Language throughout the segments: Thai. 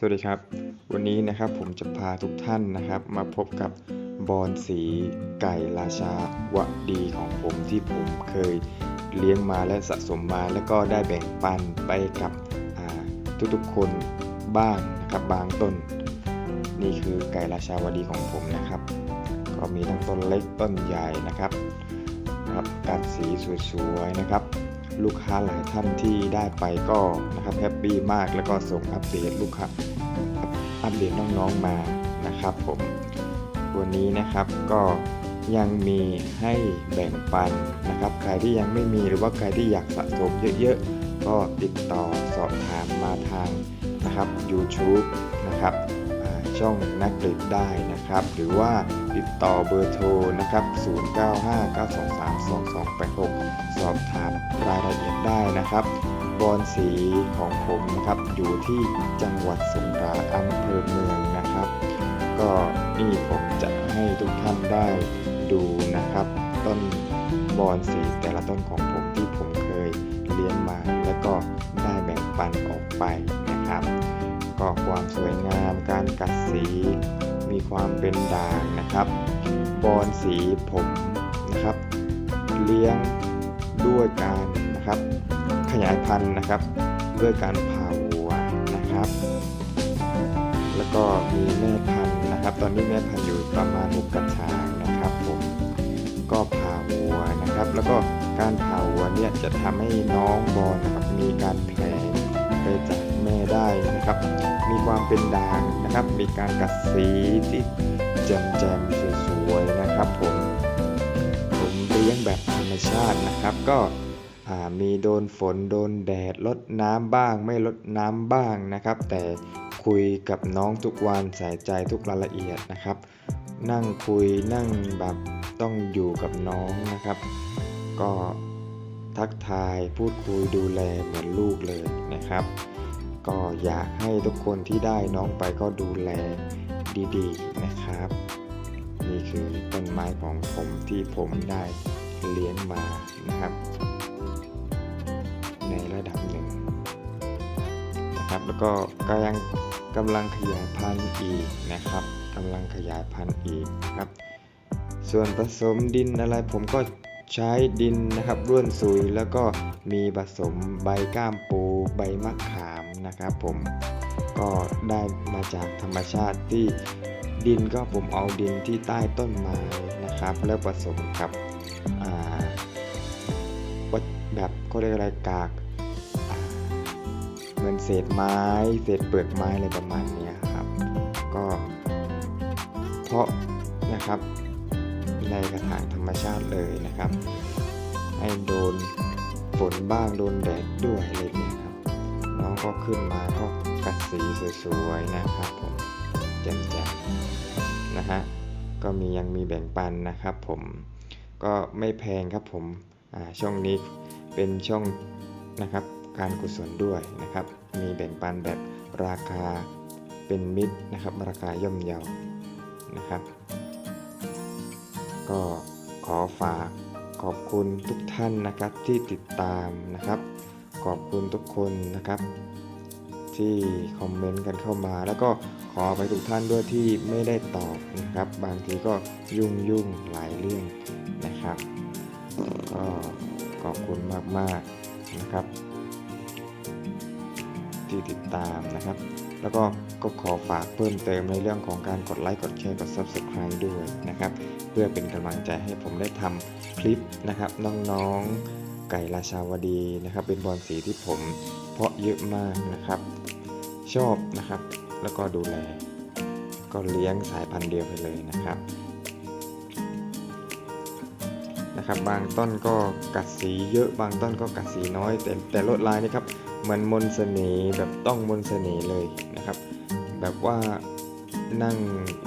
สวัสดีครับ วันนี้นะครับผมจะพาทุกท่านนะครับ มาพบกับบอลสีไก่ราชาวดีของผมที่ผมเคยเลี้ยงมาและสะสมมา แล้วก็ได้แบ่งปันไปกับทุกๆคนบ้างนะครับบางต้น นี่คือไก่ราชาวดีของผมนะครับ ก็มีทั้งต้นเล็กต้นใหญ่นะครับครับกัดสีสวยๆนะครับ ลูกค้าหลายท่านที่ได้ไปก็นะครับแฮปปี้มากแล้วก็ส่งอัปเดตลูกค้าอัปเดตน้องๆมานะครับผมวันนี้นะครับก็ยังมีให้แบ่งปันนะครับ ใครที่ยังไม่มีหรือว่าใครที่อยากสะสมเยอะๆ ก็ติดต่อสอบถามมาทางนะครับ YouTube นะครับช่องนักกฤษได้นะครับ หรือว่าติดต่อเบอร์โทรนะครับ 0959232286 สอบถามรายละเอียดได้นะครับ บอลสีของผมนะครับอยู่ที่จังหวัดสงขลาอำเภอเมืองนะครับ ก็นี่ผมจะให้ทุกท่านได้ดูนะครับ ต้นบอลสีแต่ละต้นของผมที่ผมเคยเลี้ยงมา แล้วก็ได้แบ่งปันออกไปนะครับ ก็ความสวยงามการกัดสีมีความเป็นด่างนะครับ บอลสีผมนะครับ เลี้ยง ด้วยการนะครับขยายพันธุ์นะครับด้วยการผ่าวัวนะครับ แล้วก็มีแม่พันธุ์นะครับ ตอนนี้แม่พันธุ์อยู่ประมาณ6กระถางนะครับผมก็ผ่าวัวนะครับ แล้วก็การผ่าวัวเนี่ยจะทำให้น้องบอลนะครับมีการแผ่ไปจากแม่ได้นะครับ มีความเป็นด่างนะครับ มีการกัดสีที่แจ่มๆสว นะครับ ก็มีโดนฝนโดนแดดลดน้ำบ้าง ไม่ลดน้ำบ้างนะครับ แต่คุยกับน้องทุกวันใส่ใจทุกรายละเอียดนะครับ นั่งคุยนั่งแบบต้องอยู่กับน้องนะครับ ก็ทักทายพูดคุยดูแลเหมือนลูกเลยนะครับ ก็อยากให้ทุกคนที่ได้น้องไปก็ดูแลดีๆนะครับ นี่คือต้นไม้ของผมที่ผมได้ เลี้ยงมานะครับ ในระดับหนึ่งนะครับ แล้วก็ก็ยังกำลังขยายพันธุ์อีกนะครับกำลังขยายพันธุ์อีกนะครับ ส่วนผสมดินอะไรผมก็ใช้ดินนะครับร่วนซุยแล้วก็มีผสมใบก้ามปูใบมะขามนะครับ ผมก็ได้มาจากธรรมชาติที่ดินก็ผมเอาดินที่ใต้ต้นไม้นะครับ แล้วผสมกับ วัดแบบเขาเรียกอะไรกากเหมือนเศษไม้ เศษเปลือกไม้อะไรประมาณนี้ครับ ก็เพราะนะครับในกระถางธรรมชาติเลยนะครับ ให้โดนฝนบ้างโดนแดดด้วยอะไรแบบนี้ครับ น้องก็ขึ้นมาก็กัดสีสวยๆนะครับผมแจ่มๆนะฮะก็มียังมีแบ่งปันนะครับผม ก็ไม่แพงครับผมช่องนี้เป็นช่องนะครับการกุศลด้วยนะครับ มีแบ่งปันแบบราคาเป็นมิตรนะครับ ราคาย่อมเยานะครับ ก็ขอฝากขอบคุณทุกท่านนะครับที่ติดตามนะครับ ขอบคุณทุกคนนะครับ ที่คอมเมนต์กันเข้ามา แล้วก็ขอไปทุกท่านด้วยที่ไม่ได้ตอบนะครับ บางทีก็ยุ่งยุ่งหลายเรื่อง นะครับ ก็ขอบคุณมากๆนะครับ ที่ติดตามนะครับ แล้วก็ก็ขอฝากเพิ่มเติมในเรื่องของการกดไลค์กดแชร์กด Subscribe ด้วยนะครับ เพื่อเป็นกำลังใจให้ผมได้ทำคลิปนะครับ น้องๆไก่ราชาวดีนะครับ เป็นบอลสีที่ผมเพาะเยอะมากนะครับ ชอบนะครับ แล้วก็ดูแล ก็เลี้ยงสายพันธุ์เดียวไปเลยนะครับ นะครับ บางต้นก็กัดสีเยอะบางต้นก็กัดสีน้อย แต่แต่ลวดลายนี่ครับเหมือนมนต์เสน่ห์แบบต้องมนต์เสน่ห์เลยนะครับ แบบว่านั่ง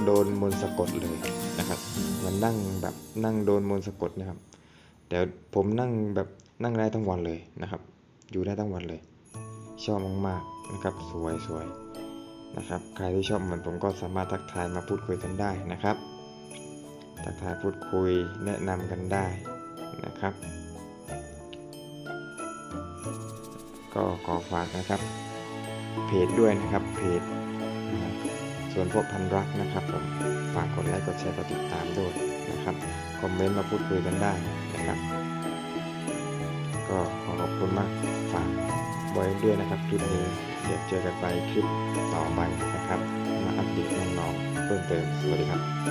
โดนมนต์สะกดเลยนะครับ มันนั่งแบบนั่งโดนมนต์สะกดนะครับ เดี๋ยวผมนั่งแบบนั่งได้ทั้งวันเลยนะครับ อยู่ได้ทั้งวันเลย ชอบมากๆนะครับ สวยสวยนะครับ ใครที่ชอบเหมือนผมก็สามารถทักทายมาพูดคุยกันได้นะครับ ทักทายพูดคุยแนะนำกันได้นะครับ ก็ขอฝากนะครับ เพจด้วยนะครับเพจส่วนพวกพันรักนะครับผมฝากกดไลค์กดแชร์กดติดตามด้วยนะครับคอมเมนต์มาพูดคุยกันได้นะครับ ก็ขอขอบคุณมากฝากไว้ด้วยนะครับคลิปนี้เดี๋ยวเจอกันไปคลิปต่อไปนะครับ มาอัปเดตน้องๆเพิ่มเติมสวัสดีครับ